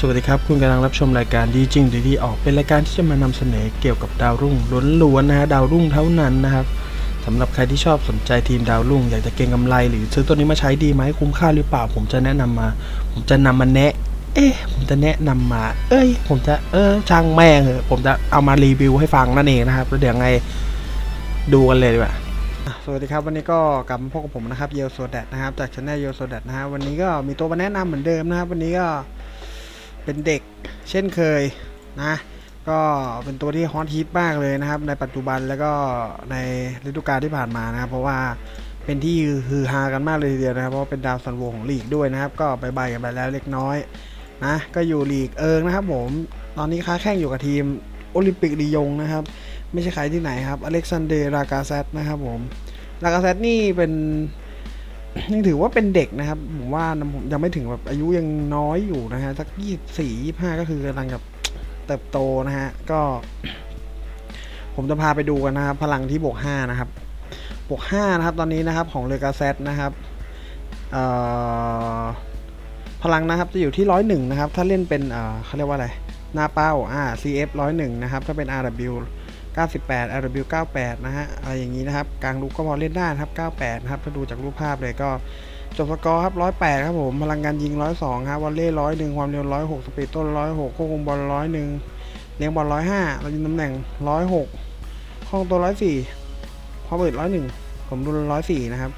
สวัสดีครับ คุณกำลังรับชมรายการดีจริงดีดีออกเป็นรายการที่จะมานำเสนอเกี่ยวกับดาวรุ่งล้วนๆนะฮะดาวรุ่งเท่านั้นนะครับสำหรับใครที่ชอบสนใจทีมดาวรุ่ง อยากจะเก็งกำไร หรือซื้อตัวนี้มาใช้ดีไหมคุ้มค่าหรือเปล่า ผมจะแนะนำมา ผมจะนำมาแนะ เอ๊ะผมจะแนะนำมา เอ้ย ผมจะเออช่างแม่งเหอะผมจะเอามารีวิวให้ฟังนั่นเองนะครับแล้วเดี๋ยวไงดูกันเลยดีกว่าสวัสดีครับวันนี้ก็กลับมาพบกับผมนะครับเยลโซดดนะครับจากช anel เยลโซดดนะฮะวันนี้ก็มีตัวมาแนะนำเหมือนเดิมนะครับวันนี้ก็ เป็นเด็กเช่นเคยนะก็เป็นตัวที่ฮอตฮิตมากเลยนะครับ ในปัจจุบันแล้วก็ในฤดูกาลที่ผ่านมานะครับ เพราะว่าเป็นที่ฮือฮากันมากเลยทีเดียวนะครับ เพราะเป็นดาวซันโวของลีกด้วยนะครับ ก็ไปใบกันไปแล้วเล็กน้อยนะก็อยู่ลีกเอิงนะครับผมตอนนี้ค้าแข่งอยู่กับทีมโอลิมปิกลียงนะครับ ไม่ใช่ใครที่ไหนครับอเล็กซานเดรากาเซตนะครับผมลากาเซตนี่เป็น ยังถือว่าเป็นเด็กนะครับผมว่าผมยังไม่ถึงแบบอายุยังน้อยอยู่นะฮะสักยี่สี่ยี่ห้าก็คือกำลังกับเติบโตนะฮะก็ ผมจะพาไปดูกันนะครับ พลังที่บวกห้านะครับบวกห้านะครับ ตอนนี้นะครับของเลกาเซตนะครับพลังนะครับจะอยู่ที่ร้อยหนึ่งนะครับ ถ้าเล่นเป็นเอ่อเขาเรียกว่าอะไรหน้าเป้าอ่า CF ร้อยหนึ่งนะครับ ถ้าเป็น RW 98 RW 98 นะฮะ อะไรอย่างนี้นะครับ กลางลูกก็พอเล่นได้นะครับ 98 นะครับ ถ้าดูจากรูปภาพเลยก็จบสกอร์ครับ 108 ครับผม พลังงานยิง 102 ครับวอลเล่ร้อยหนึ่งความเร็ว 106 สปีดต้น 106ควบคุมบอล101เลี้ยงบอล 105เรายิงตำแหน่ง 106คล่องตัว 104ความอึด101 ผมดู 104 นะครับ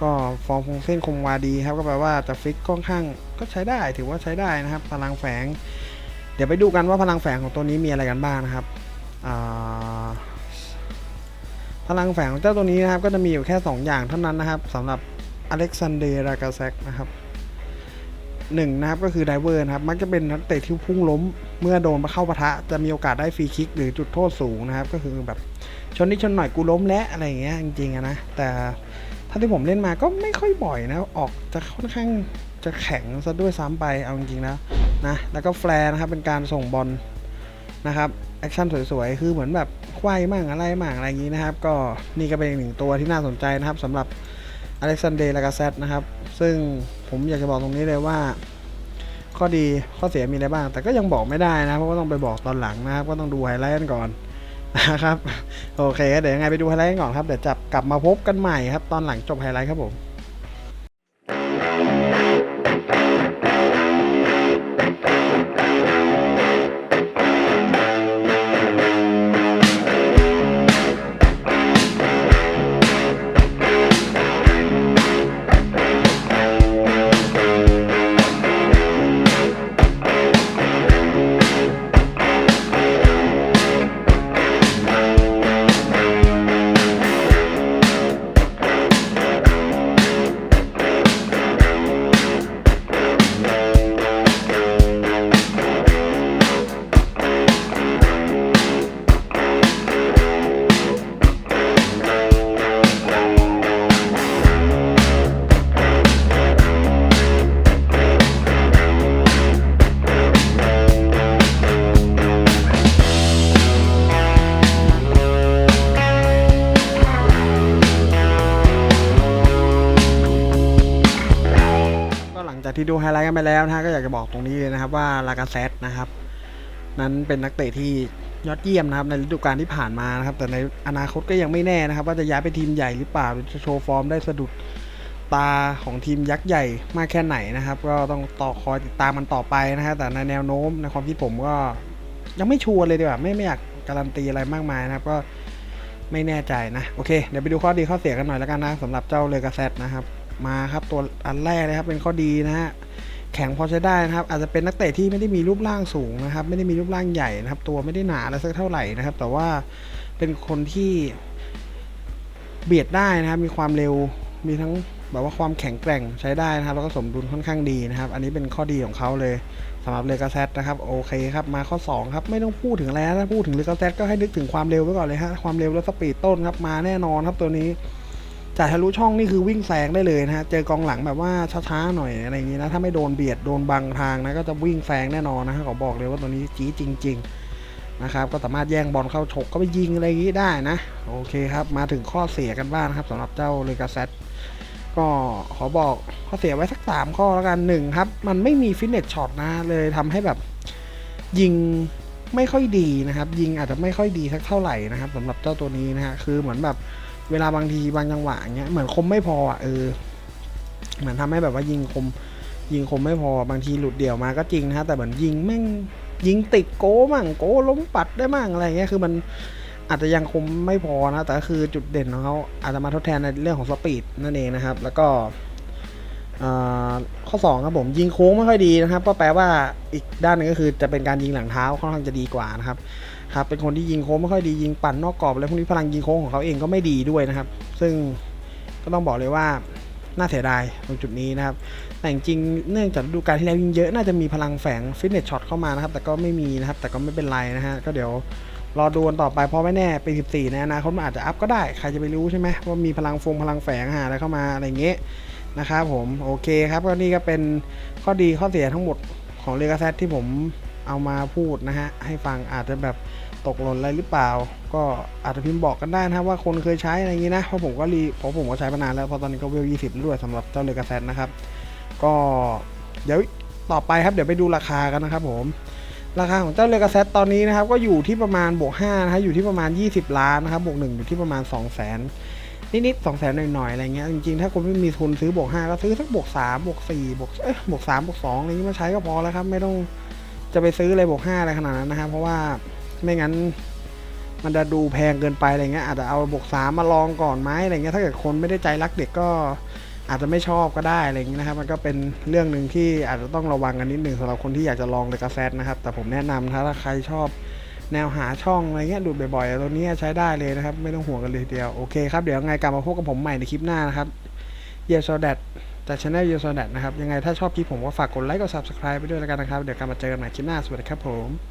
ก็ฟอร์มคงเส้นคงวาดีครับ ก็แปลว่าจะฟิกค่อนข้างก็ใช้ได้ ถือว่าใช้ได้นะครับ พลังแฝง เดี๋ยวไปดูกันว่าพลังแฝงของตัวนี้มีอะไรกันบ้างนะครับ พลังแฝงของเจ้าตัวนี้นะครับ ก็จะมีอยู่แค่ 2 อย่างเท่านั้นนะครับสำหรับอเล็กซานเดรากาเซกนะครับหนึ่งนะครับก็คือไดเวอร์นะครับมักจะเป็นนักเตะที่พุ่งล้ม เมื่อโดนมาเข้าปะทะ จะมีโอกาสได้ฟรีคิกหรือจุดโทษสูงนะครับ ก็คือแบบชนนิดชนหน่อยกูล้มและอะไรอย่างเงี้ยจริงๆนะแต่ถ้าที่ผมเล่นมาก็ไม่ค่อยบ่อยนะ ออกจะค่อนข้างจะแข็งซะด้วยซ้ำไปเอาจริงๆแล้วนะแล้วก็แฟร์นะครับเป็นการส่งบอลนะครับ แอคชั่นสวยๆ คือเหมือนแบบควายมั่งอะไรมั่งอะไรอย่างนี้นะครับ ก็นี่ก็เป็นอีกหนึ่งตัวที่น่าสนใจนะครับสำหรับอเล็กซานเดร์ลากาเซตนะครับ ซึ่งผมอยากจะบอกตรงนี้เลยว่า ข้อดีข้อเสียมีอะไรบ้าง แต่ก็ยังบอกไม่ได้นะ เพราะว่าต้องไปบอกตอนหลังนะครับ ก็ต้องดูไฮไลท์กันก่อนนะครับ โอเค เดี๋ยวยังไงไปดูไฮไลท์กันก่อนครับ เดี๋ยวจับกลับมาพบกันใหม่ครับ ตอนหลังจบไฮไลท์ครับผม จากที่ดูไฮไลท์กันไปแล้วนะฮะก็อยากจะบอกตรงนี้เลยนะครับว่าลากาเซตนะครับ นั้นเป็นนักเตะที่ยอดเยี่ยมนะครับในฤดูกาลที่ผ่านมานะครับ แต่ในอนาคตก็ยังไม่แน่นะครับ ว่าจะย้ายไปทีมใหญ่หรือเปล่าหรือจะโชว์ฟอร์มได้สะดุดตาของทีมยักษ์ใหญ่มากแค่ไหนนะครับ ก็ต้องต่อคอยติดตามมันต่อไปนะฮะแต่ในแนวโน้มในความคิดผมก็ยังไม่ชัวร์เลยดีกว่าไม่ไม่อยากการันตีอะไรมากมายนะครับก็ไม่แน่ใจนะ โอเค เดี๋ยวไปดูข้อดีข้อเสียกันหน่อยแล้วกันนะสำหรับเจ้าเลกาเซตนะครับ มาครับตัวอันแรกเลยครับเป็นข้อดีนะฮะแข็งพอใช้ได้นะครับ อาจจะเป็นนักเตะที่ไม่ได้มีรูปร่างสูงนะครับ ไม่ได้มีรูปร่างใหญ่นะครับ ตัวไม่ได้หนาอะไรสักเท่าไหร่นะครับ แต่ว่าเป็นคนที่เบียดได้นะครับ มีความเร็วมีทั้งแบบว่าความแข็งแกร่งใช้ได้นะครับ แล้วก็สมดุลค่อนข้างดีนะครับ อันนี้เป็นข้อดีของเขาเลยสำหรับเลกาเซตนะครับโอเคครับมาข้อสองครับ ไม่ต้องพูดถึงแล้วถ้าพูดถึงเลกาเซตก็ให้นึกถึงความเร็วไว้ก่อนเลยฮะความเร็วและสปีดต้นครับมาแน่นอนครับตัวนี้ จ่ายทะลุช่องนี่คือวิ่งแซงได้เลยนะฮะ เจอกองหลังแบบว่าช้าๆหน่อยอะไรอย่างงี้นะ ถ้าไม่โดนเบียดโดนบังทางนะ ก็จะวิ่งแซงแน่นอนนะฮะขอบอกเลยว่าตัวนี้จี๊ดจริง ๆ นะครับ ก็สามารถแย่งบอลเข้าฉกก็ไปยิงอะไรอย่างงี้ได้นะ โอเคครับ มาถึงข้อเสียกันบ้างนะครับสำหรับเจ้าเลกาเซตก็ขอบอกข้อเสียไว้สักสามข้อแล้วกันหนึ่งครับ มันไม่มีฟิตเนสช็อตนะ เลยทำให้แบบยิงไม่ค่อยดีนะครับ ยิงอาจจะไม่ค่อยดีสักเท่าไหร่นะครับสำหรับเจ้าตัวนี้นะฮะคือเหมือนแบบ เวลาบางทีบางจังหวะเงี้ยเหมือนคมไม่พออะเออเหมือนทำให้แบบว่ายิงคม ยิงคมไม่พอบางทีหลุดเดี่ยวมาก็จริงนะฮะแต่เหมือนยิงแม่งยิงติดโก้มั่งโก้ล้มปัดได้มั่งอะไรเงี้ยคือมันอาจจะยังคมไม่พอนะแต่ก็คือจุดเด่นของเขาอาจจะมาทดแทนในเรื่องของสปีดนั่นเองนะครับ แล้วก็ข้อ2ครับผมยิงโค้งไม่ค่อยดีนะครับ ก็แปลว่าอีกด้านนึงก็คือจะเป็นการยิงหลังเท้าค่อนข้างจะดีกว่านะครับ ครับเป็นคนที่ยิงโค้งไม่ค่อยดียิงปั่นนอกกรอบอะไรพวกนี้พลังยิงโค้งของเขาเองก็ไม่ดีด้วยนะครับ ซึ่งก็ต้องบอกเลยว่าน่าเสียดายตรงจุดนี้นะครับ แต่จริงเนื่องจากฤดูกาลที่แล้วยิงเยอะน่าจะมีพลังแฝงฟิตเนสช็อตเข้ามานะครับ แต่ก็ไม่มีนะครับ แต่ก็ไม่เป็นไรนะฮะก็เดี๋ยวรอดูกันต่อไปเพราะไม่แน่ปี14ในอนาคตมันอาจจะอัพก็ได้ใครจะไปรู้ใช่ไหมว่ามีพลังฟงพลังแฝงหาอะไรเข้ามาอะไรเงี้ยนะครับผมโอเคครับก็นี่ก็เป็นข้อดีข้อเสียทั้งหมดของเลกาแซที่ผม เอามาพูดนะฮะ ให้ฟังอาจจะแบบตกหล่นอะไรหรือเปล่า ก็อาจจะพิมพ์บอกกันได้นะว่าคนเคยใช้อะไรอย่างงี้นะเพราะผมก็รีเพราะผมก็ใช้มานานแล้วเพราะตอนนี้ก็เวล20แล้วด้วยสำหรับเจ้าเลกาแซนะครับ ก็เดี๋ยวต่อไปครับเดี๋ยวไปดูราคากันนะครับผมราคาของเจ้าเลกาเซตตอนนี้นะครับก็อยู่ที่ประมาณบวก5นะฮะอยู่ที่ประมาณ 20 ล้านนะครับบวก1อยู่ที่ประมาณ 2 0 0แสนนิดๆ2 0 0แสนหน่อยๆอะไรเงี้ยจริงๆถ้าคนไม่มีทุนซื้อบวก5ก็ซื้อสักบวก3บวก4บวกเอ้ยบวก3บวก2อะไรเงี้ยมาใช้ก็พอแล้วครับไม่ต้อง จะไปซื้ออะไรบวก5อะไรขนาดนั้นนะครับ เพราะว่าไม่งั้นมันจะดูแพงเกินไปอะไรเงี้ยอาจจะเอาบวก3มมาลองก่อนไหมอะไรเงี้ยถ้าเกิดคนไม่ได้ใจรักเด็กก็อาจจะไม่ชอบก็ได้อะไรอย่างนี้นะครับ มันก็เป็นเรื่องหนึ่งที่อาจจะต้องระวังกันนิดหนึ่งสำหรับคนที่อยากจะลองเลกาแซดนะครับ แต่ผมแนะนำถ้าใครชอบแนวหาช่องอะไรเงี้ยดูดบ่อยๆตัวนี้ใช้ได้เลยนะครับ ไม่ต้องห่วงกันเลยเดียว โอเคครับ เดี๋ยวยังไงกลับมาพบกับผมใหม่ในคลิปหน้านะครับ เยโซแดด จากช anel ยูโซเน็ตนะครับ ยังไงถ้าชอบคลิปผมก็ฝากกดไลค์ กด subscribe ไปด้วยแล้วกันนะครับ เดี๋ยวกลับมาเจอกันใหม่คลิปหน้า สวัสดีครับผม